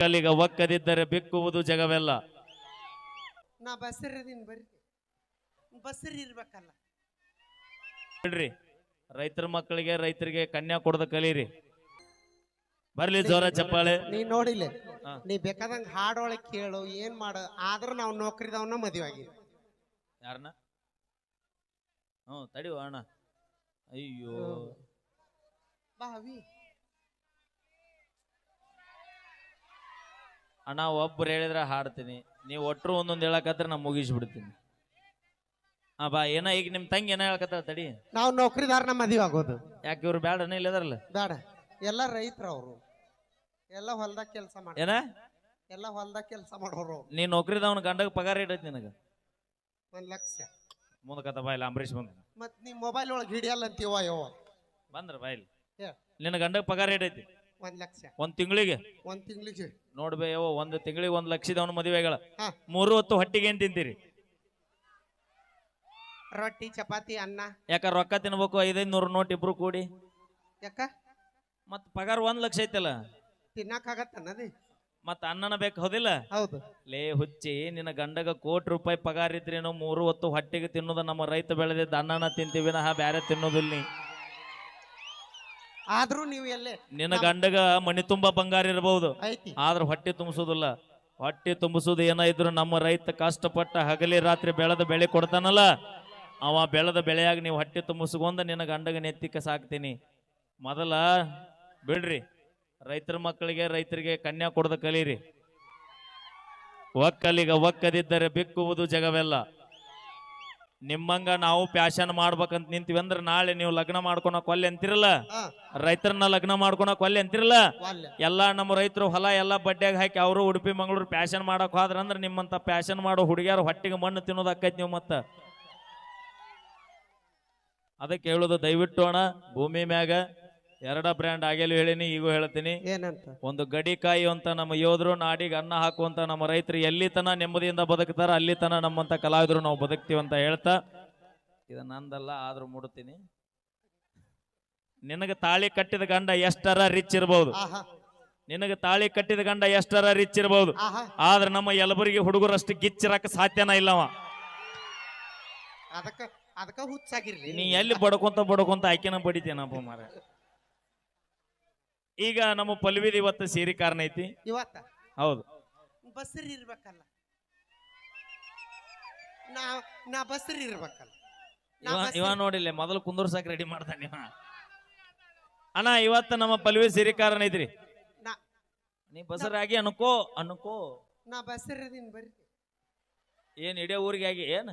ಕಲಿಗ ಒಕ್ಕದಿದ್ದರೆ ಬಿಕ್ಕುವುದು ಜಗವೆಲ್ಲ. ನಾ ಬಸ್ರಿದೀನಿ ಬರ್ರಿ. ಬಸ್ರಿ ಇರ್ಬೇಕಲ್ಲ ಬಿಡ್ರಿ. ರೈತರ ಮಕ್ಕಳಿಗೆ ರೈತರಿಗೆ ಕನ್ಯಾ ಕೊಡದ ಕಲೀರಿ. ಬರ್ಲಿ ಜೋರ ಚಪ್ಪಾಳೆ. ನೀ ನೋಡಿಲ್ಲ. ಹಾ. ನೀ ಬೇಕಾದಂಗ ಹಾಡೊಳಗೆ ಕೇಳು ಏನ್ ಮಾಡ ಆದ್ರೂ ನಾವು ನೌಕರಿದವನ್ನ ಮದುವೆ ಆಗಿ ಯಾರನ್ನ ಹ್ಮ್ ತಡಿವ ಅಣ್ಣ. ಅಯ್ಯೋ. ಬಾವಿ ಅಣ್ಣ ಒಬ್ಬರು ಹೇಳಿದ್ರೆ ಹಾಡ್ತೀನಿ. ನೀವು ಒಟ್ಟರು ಒಂದೊಂದು ಹೇಳಕತ್ರ ನಾ ಮುಗಿಸ್ಬಿಡ್ತೀನಿ. ಹಾ ಬಾ ಏನ ಈಗ ನಿಮ್ ತಂಗಿ ಏನ ಹೇಳಕತ್ತಾಳ ತಡಿ. ನಾವು ನೌಕರಿದಾರನ ಮದುವೆ ಆಗೋದು. ಯಾಕೆ ಇವ್ರು ಬ್ಯಾಡನ ಇಲ್ಲದಾರಲ್ಲ? ಬೇಡ ಎಲ್ಲ ರೈತರ ಅವರು. ಎಲ್ಲ ಹೊಲ್ದಾಗ ಕೆಲಸ ಮಾಡ ಏನ? ಎಲ್ಲ ಹೊಲ್ದಾಗ ಕೆಲಸ ಮಾಡೋರು. ಅವ್ರು. ನೀ ನೌಕರಿದವನ ಗಂಡಗ ಪಗಾರ ಇಡೈತಿ ನಿನಗ? ಒಂದ್ ಲಕ್ಷ. ಮುಂದಕತ್ತ ಬಾಯಿಲ್ಲ ಅಂಬರೀಷ್ ಬಂದ. ಮತ್ ನೀ ಮೊಬೈಲ್ ಒಳಗೆ ಹಿಡಿಯಲ್ಲ ಅಂತೀವ ಯೋ ಬಂದ್ರ ಬಾಯಿಲ್ ಹೇಳ್. ನಿನ್ನ ಗಂಡಗ ಪಗಾರ ಇಡೈತಿ. ಒಂದ್ ಲಕ್ಷ. ಒಂದ್ ತಿಂಗಳಿಗೆ? ಒಂದ್ ತಿಂಗಳಿಗೆ. ನೋಡ್ಬೇ ಯವ್ವ ಒಂದ್ ತಿಂಗಳಿಗೆ ಒಂದ್ ಲಕ್ಷದವನ ಮದುವೆಗಳ. ಹಾ. ಮೂರು ಹೊತ್ತು ಹೊಟ್ಟಿಗೆ ಏನ್ ತಿಂತೀರಿ? ರೊಟ್ಟಿ ಚಪಾತಿ ಅನ್ನ. ಯಾಕ ರೊಕ್ಕ ತಿನ್ಬೇಕು? ಐದೈದು ನೂರು ನೋಟ್ ಇಬ್ರು ಕೂಡಿ. ಯಾಕ? ಮತ್ ಪಗಾರ ಒಂದ್ ಲಕ್ಷ ಐತಲ್ಲ? ತಿನ್ನಕ್ಕಾಗತ್ತನ್ನದಿ ಮತ್ ಅನ್ನನ ಬೇಕು ಹೌದಿಲ್ಲ? ಹೌದು. ಲೇ ಹುಚ್ಚಿ ನಿನ್ನ ಗಂಡಗ ಕೋಟಿ ರೂಪಾಯಿ ಪಗಾರ ಇದ್ರೇನು ಮೂರು ಹೊತ್ತು ಹೊಟ್ಟೆಗೆ ತಿನ್ನೋದ ನಮ್ಮ ರೈತ ಬೆಳೆದಿದ್ದ ಅನ್ನನ ತಿಂತೀವಿ ನಾ ಬ್ಯಾರೆ ತಿನ್ನೋದಿಲ್ಲ ನೀ. ಆದ್ರೂ ನೀವು ಎಲ್ಲೇ ನಿನ್ನ ಗಂಡಗ ಮನಿ ತುಂಬಾ ಬಂಗಾರ ಇರಬಹುದು ಐತಿ. ಆದ್ರೆ ಹೊಟ್ಟೆ ತುಂಬಿಸೋದಿಲ್ಲ. ಹೊಟ್ಟೆ ತುಂಬಿಸೋದು ಏನಾದ್ರು ನಮ್ಮ ರೈತ ಕಷ್ಟಪಟ್ಟ ಹಗಲಿ ರಾತ್ರಿ ಬೆಳೆದ ಬೆಳೆ ಕೊಡ್ತಾನಲ್ಲ ಅವ ಬೆಳೆದ ಬೆಳೆಯಾಗ ನೀವು ಹೊಟ್ಟೆ ತುಂಬಿಸ್ಕೊಂಡ ನಿನ್ನ ಗಂಡಗ ನೆತ್ತಿಕ ಸಾಕ್ತೀನಿ. ಮೊದಲ ಬಿಡ್ರಿ ರೈತರ ಮಕ್ಕಳಿಗೆ ರೈತರಿಗೆ ಕನ್ಯಾ ಕೊಡದ ಕಲೀರಿ. ಒಕ್ಕಲಿಗ ಒಕ್ಕದಿದ್ದರೆ ಬಿಕ್ಕುವುದು ಜಗವೆಲ್ಲ. ನಿಮ್ಮಂಗ ನಾವು ಪ್ಯಾಶನ್ ಮಾಡ್ಬೇಕಂತ ನಿಂತೀವಿ ಅಂದ್ರೆ ನಾಳೆ ನೀವು ಲಗ್ನ ಮಾಡ್ಕೊಳಕ್ ಒಲ್ಲೆ ಅಂತಿರಲ್ಲ? ರೈತರನ್ನ ಲಗ್ನ ಮಾಡ್ಕೊಳಕ್ ಒಲ್ಲೆ ಅಂತಿರಲ್ಲ? ಎಲ್ಲಾ ನಮ್ಮ ರೈತರು ಹೊಲ ಎಲ್ಲ ಬಡ್ಡೆಗೆ ಹಾಕಿ ಅವರು ಉಡುಪಿ ಮಂಗಳೂರು ಪ್ಯಾಶನ್ ಮಾಡಕ್ ಹೋದ್ರ ಅಂದ್ರೆ ನಿಮ್ಮಂತ ಪ್ಯಾಶನ್ ಮಾಡೋ ಹುಡುಗಿಯರು ಹೊಟ್ಟಿಗೆ ಮಣ್ಣು ತಿನ್ನೋದಕ್ಕೈತಿ ನೀವು ಮತ್ತ? ಅದಕ್ಕೆ ಹೇಳೋದು ದಯವಿಟ್ಟು ಅಣ್ಣ ಭೂಮಿ ಮ್ಯಾಗ ಎರಡ ಬ್ರ್ಯಾಂಡ್ ಆಗೇಲು ಹೇಳಿನಿ ಈಗೂ ಹೇಳ್ತೀನಿ. ಏನಂತ? ಒಂದು ಗಡಿಕಾಯಿ ಅಂತ ನಮ್ಮ ಯೋಧರು ನಾಡಿಗೆ ಅನ್ನ ಹಾಕುವಂತ ನಮ್ಮ ರೈತರು ಎಲ್ಲಿ ತನ ನೆಮ್ಮದಿಯಿಂದ ಬದುಕ್ತಾರ ಅಲ್ಲಿ ತನ ನಮ್ಮಂತ ಕಲಾವಿದರು ನಾವು ಬದುಕ್ತೀವಿ ಅಂತ ಹೇಳ್ತಾ. ಇದು ನಂದಲ್ಲ ಆದ್ರೂ ಮುಡುತ್ತೀನಿ ನಿನಗೆ ತಾಳಿ ಕಟ್ಟಿದ ಗಂಡ ಎಷ್ಟರ ರಿಚ್ ಇರಬಹುದು ನಿನಗ ತಾಳಿ ಕಟ್ಟಿದ ಗಂಡ ಎಷ್ಟರ ರಿಚ್ ಇರಬಹುದು ಆದ್ರೆ ನಮ್ಮ ಯಲಬುರ್ಗಿ ಹುಡುಗರಷ್ಟು ಗಿಚ್ಚಿರಕ್ಕೆ ಸಾಧ್ಯನ ಇಲ್ಲವ. ಅದಕ್ಕ ಅದಕ್ಕ ಹುಚ್ಚಾಗಿರ್ಲಿ. ನೀ ಎಲ್ಲಿ ಬಡ್ಕೊಂತ ಬಡ್ಕೊಂತ ಆಯ್ಕೆನ ಬಡಿತೇನಪ್ಪ ಮಾರ ಈಗ ನಮ್ಮ ಪಲ್ವಿದ ಇವತ್ತು ಸೀರೆ ಕಾರಣ ಐತಿ? ಇವತ್ತ? ಹೌದು. ಬಸ್ರಿ ಇರ್ಬೇಕಲ್ಲ. ನಾ ನಾ ಬಸ್ರಿ ಇರ್ಬೇಕಲ್ಲ. ನಾ ಇವ ಬಸ್ರಿ- ಇವ ನೋಡಿಲ್ಲ ಮೊದಲು ಕುಂದರ್ಸಾಕ್ ರೆಡಿ ಮಾಡ್ತಾನೆ ಇವ. ಅಣ್ಣ ಇವತ್ತ ನಮ್ಮ ಪಲ್ವಿ ಸೀರೆ ಕಾರಣ ಐತ್ರಿ. ನಾ ನೀ ಬಸರಾಗಿ ಅನ್ಕೋ ಅನ್ಕೋ. ನಾ ಬಸ್ರಿದೀನಿ ಬರ್ರಿ. ಏನ್ ಇಡೀ ಊರಿಗೆ ಆಗಿ ಏನ್?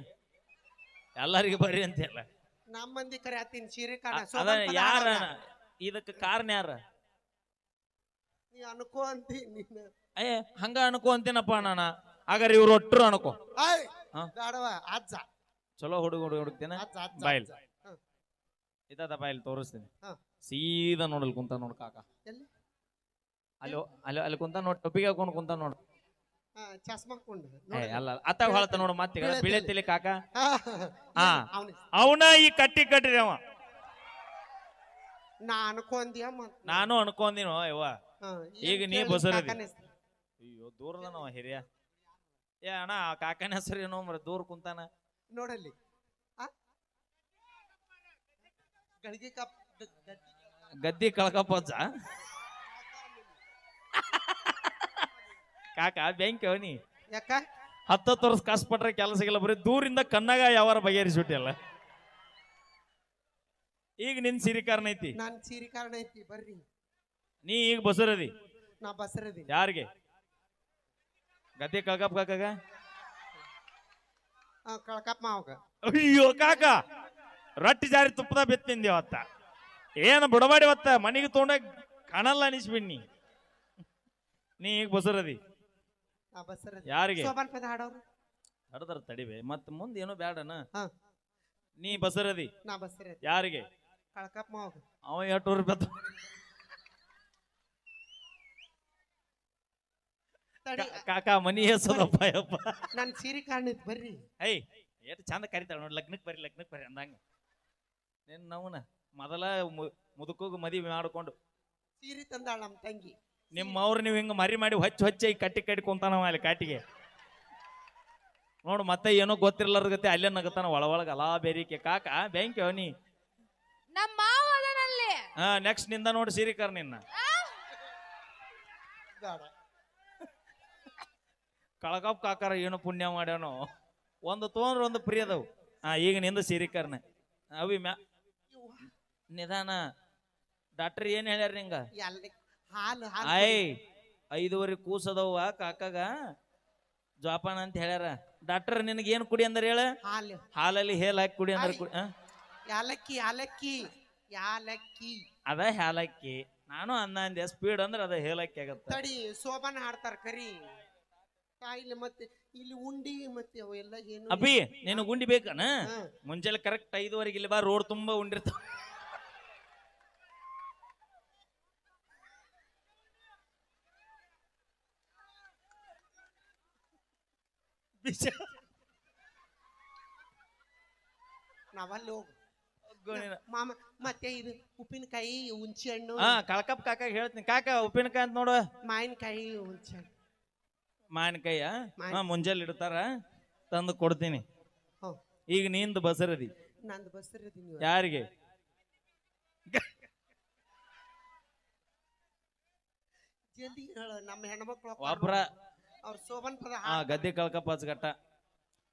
ಎಲ್ಲರಿಗೂ ಬರ್ರಿ ಅಂತೆಲ್ಲ ನಮ್ಮ ಮಂದಿ ಕರೆ ಆತೀನಿ ಸೀರೆ ಕಾಣ. ಅದ ಯಾರ ಇದಕ್ಕೆ ಕಾರಣ ಯಾರ? ನೀ ಅನ್ಕೋ ಅಂತಿ ನೀನು. ಏ ಹಂಗ ಅನ್ಕೋ ಅಂತೀನಪ್ಪ ನಾನ. ಹಾಗಾದ್ರೆ ಇವ್ರು ಒಟ್ಟರು ಅನ್ಕೋ. ಆಯ್ ಹಾ. ಬೇಡವ ಅಜ್ಜ ಚಲೋ ಹುಡುಗ ಹುಡುಗ ಹುಡುಕ್ತೇನೆ? ಅಜ್ಜ ಅಜ್ಜ ಬಾಯ್ಲ್. ಹ. ಇದಾದ ತೋರಿಸ್ತೀನಿ. ಹಾ. ಸೀದಾ ನೋಡಲ್ ಕುಂತ ನೋಡ್ ಕಾಕ. ಎಲ್ಲಿ? ಅಲ್ಲಿ ಅಲ್ಲಿ ಅಲ್ಲಿ ಕುಂತ ನೋಡ್ ಟೊಪ್ಪಿಗೆ ಹಾಕೊಂಡು ಕುಂತ ನೋಡ್. ಹಾ, ಚಸ್ಮಾ ಹಾಕೊಂಡು ಏ ಅಲ್ಲ ಅತ್ತಾಗ ಹೊಳತ ನೋಡು ಮತ್ತೆ ಬಿಳೆ ಬೀಳತಿಲಿ ಕಾಕ. ಹಾ. ಅವನ. ಈ ಕಟ್ಟಿ ಕಟ್ಟಿದೆ ಅವ. ನಾ ಅನ್ಕೊಂದಿಯ ಮತ್ ನಾನು ಅನ್ಕೊಂದಿನೋ ಯವ್ವ. ಈಗ ನೀ ಬಸರದಿ. ಅಯ್ಯೋ? ಅಯ್ಯೋ ದೂರದನವ ಹಿರಿಯ. ಏ ಅಣ್ಣ ಆ ಕಾಕನ ಹೆಸರು ಏನೋ ಮರ ದೂರ ಕುಂತಾನ. ನೋಡಲ್ಲಿ. ಆ? ಗಳಿಗೆ ಕಪ್ ಗದ್ದಿ. ಕಳ್ಕಪ್ಪ ಕಳ್ಕಪ್ಪಜ್ಜ ಕಾಕ ಬ್ಯಾಂಕ್ ಅವನಿ ಯಾಕ? ಹತ್ತತ್ತು ವರ್ಷ ಕಷ್ಟಪಟ್ರೆ ಕೆಲಸ ಇಲ್ಲ ಬರೀ ದೂರಿಂದ ಕಣ್ಣಾಗ ಯಾವಾರ ಬಗೆಹರಿಸ್ಬಿಟ್ಟಿಲ್ಲ ಈಗ ನಿನ್ ಸಿರಿ ಕಾರಣ ಐತಿ. ನಾನ್ ಸಿರಿಕಾರಣ ಕಾರಣ ಐತಿ ಬರ್ರಿ. ನೀ ಈಗ ಬಸರದಿ? ನಾ ಬಸರದಿ. ಯಾರಿಗೆ? ಗದ್ದೆ ಕಳ್ಕಪ್ ಕಾಕಾಗ? ಆ, ಕಳ್ಕಪ್ಪ ಮಾವಗ. ಅಯ್ಯೋ ಕಾಕ ರೊಟ್ಟಿ ಜಾರಿ ತುಪ್ಪದ ಬಿತ್ತಿಂದಿ ಅವತ್ತ ಏನು ಬಿಡಬಾಡಿ ಅವತ್ತ ಮನೆಗೆ ತೊಗೊಂಡಾಗ ಕಾಣಲ್ಲ ಅನಿಸ್ಬಿಡ್ನಿ ನೀ. ಈಗ ಬಸರದಿ? ನಾ ಬಸರದಿ. ಯಾರಿಗೆ? ಸೋಬಾನ್ ಪದ ಹಾಡೋರು. ಹಡದ್ರ ತಡಿವೆ ಮತ್ ಮುಂದೆ ಏನು ಬೇಡನ ಹಾ. ನೀ ಬಸರದಿ? ನಾ ಬಸರದಿ. ಯಾರಿಗೆ? ಕಳ್ಕಪ್ಪ ಮಾವಗ. ಅವ ಎಷ್ಟು ರೂಪಾಯಿ ತಡಿ ಕಾಕ ಮನಿ ಹೆಸದಪ್ಪ ಯಪ್ಪ ನನ್ ಸೀರೆ ಕಾರಣಕ್ಕೆ ಬರ್ರಿ. ಐ ಎಷ್ಟು ಚಂದ ಕರಿತಾಳ ನೋಡಿ ಲಗ್ನಕ್ಕೆ ಬರ್ರಿ ಲಗ್ನಕ್ಕೆ ಬರ್ರಿ ಅಂದಂಗ. ನಿನ್ ನವನ ಮೊದಲ ಮುದುಕೋಗ ಮದುವೆ ಮಾಡ್ಕೊಂಡು. ಸೀರೆ ತಂದಾಳ ನಮ್ಮ ತಂಗಿ. ನಿಮ್ಮವ್ರು ನೀವು ಹಿಂಗ ಮರಿ ಮಾಡಿ ಹೊಚ್ಚ ಹೊಚ್ಚಿ ಕಟ್ಟಿ ಕಟ್ಟಿ ಕುಂತಾನವ ಅಲ್ಲಿ ಕಾಟಿಗೆ. ನೋಡು ಮತ್ತೆ ಏನೋ ಗೊತ್ತಿರ್ಲಾರ ಗತಿ ಅಲ್ಲೇ ನಗತಾನ ಒಳ ಒಳಗ ಅಲಾ ಬೇರಿಕೆ. ಕಾಕ ಬ್ಯಾಂಕ್ ನೀ ನಮ್ಮ ಮಾವ ಅದನಲ್ಲಿ ಹಾ ನೆಕ್ಸ್ಟ್ನಿಂದ ನೋಡಿ ಸಿರಿಕರ್ ನಿನ್ನ. ಬೇಡ. ಕಳಕಪ್ ಕಾಕಾರ ಏನು ಪುಣ್ಯ ಮಾಡ್ಯಾನೋ. ಒಂದು ತೊಗೊಂಡ್ರೆ ಒಂದು ಪ್ರಿಯ ಅದಾವು. ಹಾ ಈಗ ನಿಂದ ಸಿರಿಕರ್ನ ಅವಿ ಮ್ಯಾ ನಿಧಾನ. ಡಾಕ್ಟರ್ ಏನ್ ಹೇಳ್ಯಾರ ನಿಂಗ? ಎಲ್ಲಿ ಹಾಲು ಹಾಲು ಆಯ್ ಐದುವರೆ ಕೂಸದವ್ವ ಕಾಕಾಗ. ಜೋಪಾನ ಅಂತ ಹೇಳ್ಯಾರ. ಡಾಕ್ಟರ್ ನಿನಗೆ ಏನು ಕುಡಿ ಅಂದ್ರೆ ಹೇಳ? ಹಾಲು. ಹಾಲಲ್ಲಿ ಹೇಲ್ ಹಾಕಿ ಕುಡಿ ಅಂದ್ರೆ ಕುಡಿ ಆ? ಯಾಲಕ್ಕಿ ಯಾಲಕ್ಕಿ. ಯಾಲಕ್ಕಿ. ಅದ ಹೇಲಕ್ಕಿ. ನಾನು ಅನ್ನ ಅಂದೆ. ಸ್ಪೀಡ್ ಅಂದ್ರೆ ಅದ ಹೇಲಕ್ಕಿ ಆಗತ್ತ. ತಡಿ ಸೋಬಾನ ಹಾಡ್ತಾರ ಕರಿ. ಇಲ್ಲಿ ಮತ್ತೆ ಇಲ್ಲಿ ಉಂಡಿ ಮತ್ತೆ ಅವೆಲ್ಲ ಏನು ನೀನು ಗುಂಡಿ ಬೇಕನ? ಹಾ. ಮುಂಜಾನೆ ಕರೆಕ್ಟ್ ಐದುವರೆಗೆ ಇಲ್ಲಿ ಬಾ ರೋಡ್ ತುಂಬಾ ಉಂಡಿರ್ತಾವ ನಾವಲ್ಲಿ ಹೋಗು. ಮಾಮ ಮತ್ತೆ ಇದು ಉಪ್ಪಿನಕಾಯಿ ಹುಂಚಿ ಹಣ್ಣು. ಹಾ ಕಳ್ಕಪ್ ಕಾಕ ಹೇಳ್ತೀನಿ. ಕಾಕ ಉಪ್ಪಿನಕಾಯಿ ಅಂತ ನೋಡು. ಮಾವಿನಕಾಯಿ ಹುಂಚಿ ಹಣ್ಣು. ಮಾವಿನಕಾಯ ಮಾವಿನ- ಹಾ ಮುಂಜಾನೆ ಇಡ್ತಾರ ತಂದು ಕೊಡ್ತೀನಿ. ಈಗ ನಿಂದು ಬಸರದಿ. ನಂದು ಯಾರಿಗೆ? ಜಲ್ದಿ ಹೇಳು ನಮ್ಮ ಹೆಣ್ಮಕ್ಳು ಒಬ್ರ ಅವ್ರ ಸೋಬನ್ ಪದ ಹಾ ಗದ್ದೆ ಕಳ್ಕಪ್ಪ ಹಚ್ಗಟ್ಟ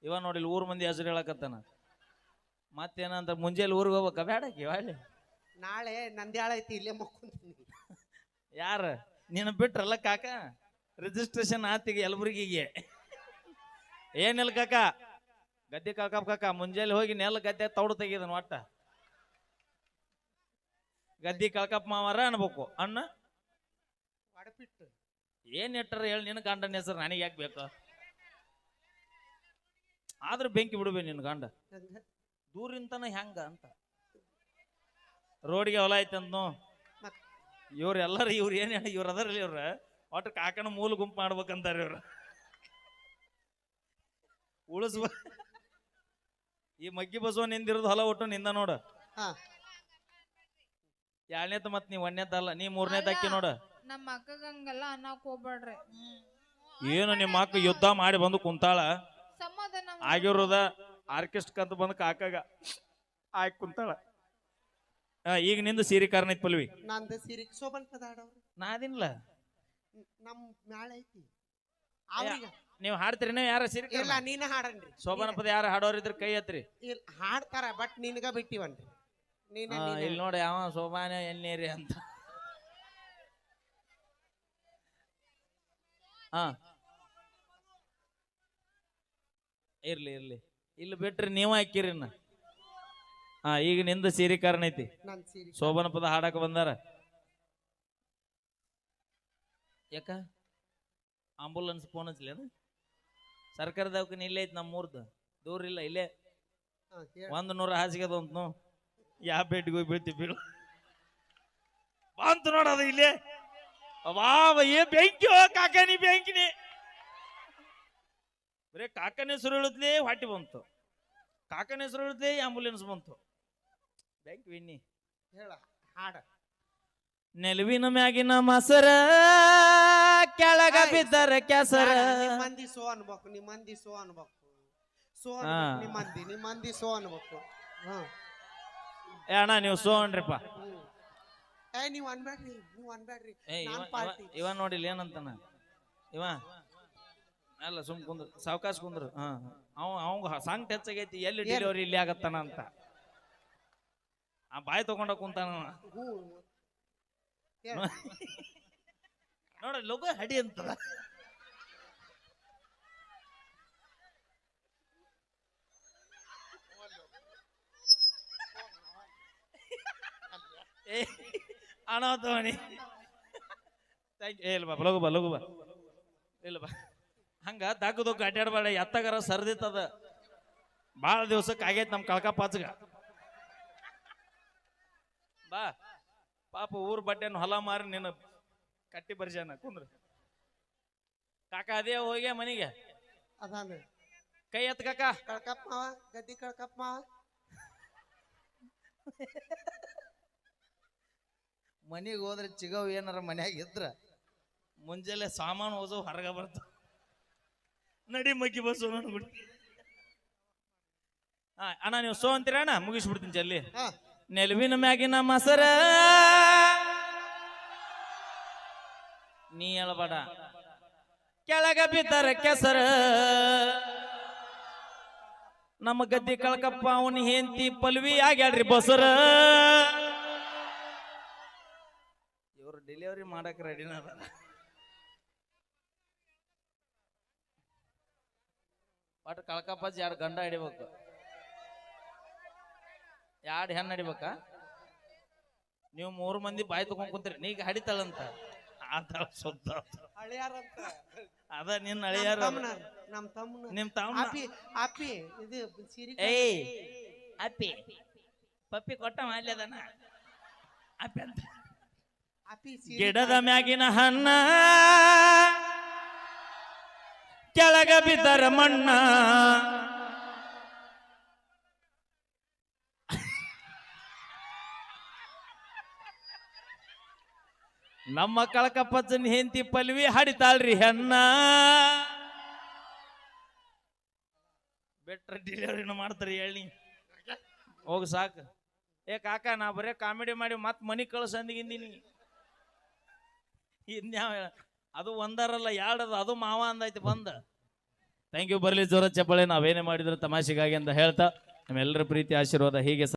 ಇವ ನೋಡಿ ಇಲ್ಲಿ ಊರ್ ಮಂದಿ ಹೆಸರು ಹೇಳಕತ್ತಾನ. ಮತ್ತೇನಂತ ಮುಂಜಾನೆ ಊರಿಗೆ ಹೋಗ್ಬೇಕ? ಬೇಡ ಹೇಳಿ ನಾಳೆ ನಂದ್ಯಾಳ ಐತಿ ಇಲ್ಲೇ ಮಕ್ಕೊಂತೀನಿ. ಯಾರ? ನೀನು ಬಿಟ್ರಲ್ಲ ಕಾಕ? ರಿಜಿಸ್ಟ್ರೇಷನ್ ಆತಿಗೆ ಯಲಬುರ್ಗಿಗೆ ಏನಿಲ್ಲ ಕಾಕ? ಗದ್ದೆ ಕಾಕ ಕಾಕ? ಮುಂಜಾನೆ ಹೋಗಿ ನೆಲ ಗದ್ದೆ ತೌಡು ತೆಗಿದನು ಒಟ್ಟ. ಗದ್ದಿ ಕಳ್ಕಪ್ಪ ಮಾವಾರ ಅನ್ಬೇಕು. ಅಣ್ಣ? ಏನ್ ಇಟ್ಟಾರ ಹೇಳಿ ನಿನ್ನ ಗಂಡನ ಹೆಸರು ನನಗೆ ಯಾಕೆ ಬೇಕು? ಆದ್ರೆ ಬೆಂಕಿ ಬಿಡ್ಬೇ ನಿನ್ನ ಗಂಡ. ದೂರಿಂತನ ಹೆಂಗ ಅಂತ. ರೋಡ್ಗೆ ಹೊಲ ಐತಂತ ಇವ್ರ ಇವ್ರು ಎಲ್ಲರೂ ಇವ್ರು ಏನ್ ಇವ್ರು ಅದರಲ್ಲಿ ಇವ್ರ. ಒಟ್ಟು ಕಾಕನ ಮೂಲ ಗುಂಪು ಮಾಡ್ಬೇಕಂತಾರೆ ಇವ್ರು. ಉಳಿಸ್ಬ ಈ ಮಗ್ಗಿ ಬಸವ ನಿಂದಿರೋದು ಹೊಲ ಒಟ್ಟು ನಿಂದ ನೋಡ. ಹಾ. ಎರಡನೇದ ಮತ್ ನೀ ಒಂದನೇದಲ್ಲ ನೀ ಮೂರನೇದ ಅಕ್ಕಿ ನೋಡ. ನಮ್ಮ ಅಕ್ಕಗಂಗೆಲ್ಲ ಅನ್ನಕ್ ಹೋಗ್ಬೇಡ್ರಿ. ಏನು ನಿಮ್ಮ ಅಕ್ಕ ಯುದ್ಧ ಮಾಡಿ ಬಂದು ಕುಂತಾಳ? ಸಮಾಧಾನ ಆಗಿರೋದ ಆರ್ಕೆಸ್ಟ್ ಕಂತ ಬಂದು ಕಾಕಾಗ. ಆಯ್ಕೆ ಕುಂತಾಳ. ಆ, ಈಗ ನಿಂದು ಸೀರೆ ಕಾರಣ ಐತ್ ಪಲ್ವಿ. ನಂದು ಸಿರಿ ನಾದಿನ್ಲ ನಮ್ ಮ್ಯಾಳ ಐತಿ. ಅವ್ರಿಗೆ ನೀವು ಹಾಡ್ತೀರಿ ನೀವು ಯಾರ ಸಿರಿ ಇಲ್ಲ ನೀನ ಹಾಡನ್ರಿ. ಶೋಭನ ಪದ ಯಾರ ಹಾಡೋರಿದ್ರ ಕೈ ಎತ್ರಿ? ಇಲ್ಲ ಹಾಡ್ತಾರ ಬಟ್ ನಿನಗ ಬಿಟ್ಟಿವನ್ರಿ. ನೀನ ಆ, ಇಲ್ಲಿ ನೋಡಿ ಯಾವ ಶೋಭಾನ ಎಣ್ಣೀರಿ ಅಂತ. ಹಾ. ಇರ್ಲಿ ಇರ್ಲಿ. ಇಲ್ಲಿ ಬಿಟ್ರಿ ನೀವ ಹಾಕಿರಿ. ಹಾ ಈಗ ನಿಂದ ಸೀರಿಕರಣ ಕಾರಣ ಐತಿ. ನನ್ ಸಿರಿ ಶೋಭನ ಪದ ಹಾಡಕ್ ಬಂದಾರ. ಯಾಕ? ಆಂಬುಲೆನ್ಸ್ ಫೋನ್ ಹಚ್ಲೇನು ಸರ್ಕಾರ ದವಾಖಾನೆ ಇಲ್ಲೇ ಐತಿ ನಮ್ಮೂರ್ದು? ದೂರ ಇಲ್ಲ ಇಲ್ಲೇ. ಒಂದು ನೂರ ಹಾಸಿಗೆ ಅದ ಅಂತ ಯಾವ ಬೆಡ್ಗೆ ಹೋಗಿ ಬೀಳ್ತಿ ಬೀಳು. ಬಂತು ನೋಡ ಅದು ಇಲ್ಲೇ. ವಾವ ಏ ಬೆಂಕಿ ಕಾಕನಿ ಬೆಂಕಿನಿ. ಬರೇ ಕಾಕನ ಹೆಸರು ಹೇಳುತ್ತಲೇ ಹೊಟ್ಟಿ ಬಂತು. ಕಾಕನ ಹೆಸರು ಹೇಳುತ್ತಲೇ ಆಂಬುಲೆನ್ಸ್ ಬಂತು. ಬೆಂಕಿ ವಿನ್ನಿ. ಹೇಳ ಹಾಡ. ನೆಲುವಿನ ಮ್ಯಾಗಿನ ಮಸರ ಕೆಳಗ ಬಿದ್ದರ ಕೆಸರ. ಮಂದಿ ಸೋ ಅನ್ಬೇಕು ನಿಮ್ ಮಂದಿ ಸೋ ಅನ್ಬೇಕು. ಸೋ ಅನ್ಬೇಕು ಹಾ. ನಿಮ್ ಮಂದಿ ನಿಮ್ ಮಂದಿ ಸೋ ಅನ್ಬೇಕು ಅಣ್ಣ ನೀವು ಸೋ ಅನ್ರಿಪ್ಪ. ಏ ನೀವ್ ಅನ್ಬೇಡ್ರಿ ನೀವ್ ಅನ್ಬೇಡ್ರಿ ಇವ ನಾನ್ ಇವ- ಪಾರ್ಟಿ. ಇವ ನೋಡಿಲ್ಲ ಏನಂತಾನ? ಇವ? ಅಲ್ಲ ಸುಮ್ ಕುಂದ್ರು ಸಾವಕಾಶ ಕುಂದ್ರು. ಹಾ. ಅವ ಅವಂಗ ಟಚ್ ಹೆಚ್ಚಾಗೈತಿ ಎಲ್ಲಿ? ಡೆಲಿವರಿ ಇಲ್ಲಿ ಆಗತ್ತಾನ ಅಂತ. ಆ ಬಾಯಿ ತಗೊಂಡ ಕುಂತಾನ. ನೋಡ ಲಗು ಹಡಿ ಅಂತದ ಏ ಅನಾಥವಣಿ ಥ್ಯಾಂಕ್ ಯು ಇಲ್ಲ ಬಾ ಲಗು ಬಾ ಲಗು ಬಾ. ಇಲ್ಲ ಬಾ ಹಂಗ ದೊಗ್ಗು ಅಡ್ಡಾಡ್ಬೇಡ ಎತ್ತಗಾರ ಸರ್ದಿತ್ತದ. ಭಾಳ ದಿವ್ಸಕ್ಕೆ ಆಗೈತೆ ನಮ್ಮ ಕಳ್ಕ ಪಾಚಗ ಬಾ. ಪಾಪ ಊರ್ ಬಟ್ಟೆನ ಹೊಲ ಮಾರಿ ನಿನ್ನ ಕಟ್ಟಿ ಬರ್ಜಾನ ಕುಂದ್ರ. ಕಾಕ ಅದೇ ಹೋಗ್ಯ ಮನಿಗೆ? ಅದಾನ. ಕೈ ಎತ್ ಕಾಕ? ಕಳ್ಕಪ್ಪ ಮಾವ ಗದ್ದಿ ಕಳ್ಕಪ್ಪ ಮಾವ. ಮನಿಗೆ ಹೋದ್ರೆ ಚಿಗವ್ ಏನಾರ ಮನ್ಯಾಗ ಇದ್ರ ಮುಂಜಾನೆ ಸಾಮಾನು ಓಸೋ ಹೊರಗ ಬರ್ತ. ನಡಿ ಮಗ್ಗಿ ಬಸ್ಸು ಅನ್ಬಿಡಿ ಹಾ ಅಣ್ಣ ನೀವು ಸೋ ಅಂತೀರ ಅಣ್ಣ? ಮುಗಿಸ್ಬಿಡ್ತೀನಿ ಜಲ್ಲಿ ನೆಲುವಿನ ಮ್ಯಾಗಿನ ಮಸರ ನೀ ಹೇಳಬೇಡ. ಕೆಳಗ ಬಿದ್ದಾರೆ ಕೆಸರ. ನಮ್ಮ ಗದ್ದಿ ಕಳ್ಕಪ್ಪ ಅವನ ಹೆಂತಿ ಪಲ್ವಿ ಆಗ್ಯಾಡ್ರಿ ಬಸರ. ಇವ್ರು ಡೆಲಿವರಿ ಮಾಡಕ್ ರೆಡಿನ ಬಟ್ ಒಟ್ಟು ಕಳ್ಕಪ್ಪಾಜಿ ಎರಡು ಗಂಡ ಹಿಡಿಬೇಕು. ಎರಡು ಹೆಣ್ಣು ಹಿಡಿಬೇಕಾ? ನೀವು ಮೂರು ಮಂದಿ ಬಾಯಿ ತಗೊಂಡ್ ಕುಂತೀರಿ, ನೀಗ ಹಡಿತಾಳಂತ. ಆತ ಸುದ್ದ ಹಳಿಯಾರಂತ. ಅದ ನಿನ್ನ ಅಳಿಯಾರ ನಮ್ಮ ನಮ್ ತಮ್ಮನ ನಿಮ್ ತಮ್ಮ ಅಪ್ಪಿ ಅಪ್ಪಿ ಇದು ಸಿರಿ ಏಯ್ ಅಪ್ಪಿ ಪಪ್ಪಿ ಕೊಟ್ಟ ಮಾಲ್ಯದನ ಅಪ್ಪಿ ಅಂತ. ಅಪ್ಪಿ ಗಿಡದ ಮ್ಯಾಗಿನ ಹಣ್ಣ ಕೆಳಗ ಬಿದ್ದರ ಮಣ್ಣ ನಮ್ಮ ಕಳಕಪ್ಪಜ್ಜನ ಹೆಂಡತಿ ಪಲ್ವಿ ಹಾಡಿತಾಳ್ರಿ ಹೆಣ್ಣ. ಬೆಟ್ರ ಡಿಲಿವರಿನ ಮಾಡ್ತಾರೆ ಹೇಳಿ. ಹೋಗ ಸಾಕು. ಏ ಕಾಕ, ನಾ ಬರೇ ಕಾಮಿಡಿ ಮಾಡಿ ಮತ್ ಮನಿ ಕಳ್ಸಂದಿಗಿಂದಿನಿ ಇನ್ಯಾವ ಅದು ಒಂದರಲ್ಲ, ಎರಡದು ಅದು ಮಾವ ಅಂದೈತಿ ಬಂದ. ಥ್ಯಾಂಕ್ ಯು ಬರ್ಲಿ ಜೋರ ಚಪ್ಪಳೆ. ನಾವೇನೇ ಮಾಡಿದ್ರು ತಮಾಷೆಗಾಗಿ ಅಂತ ಹೇಳ್ತಾ ನಮ್ಮೆಲ್ಲರ ಪ್ರೀತಿ, ಆಶೀರ್ವಾದ ಹೀಗೆ